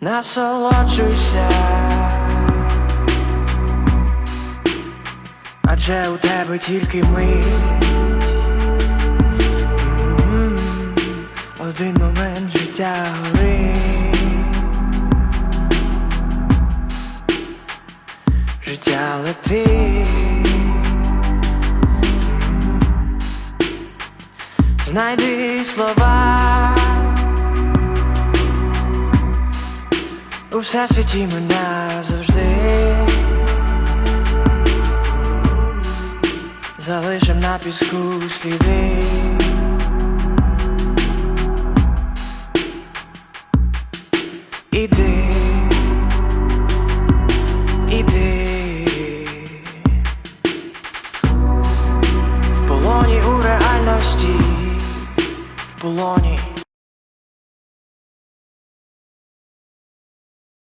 Насолоджуйся, адже у тебе тільки мить. Один момент життя горить. Життя летить. Знайди слова. У всесвіті мене завжди залишим на піску сліди. Іди, іди в полоні у реальності, в полоні.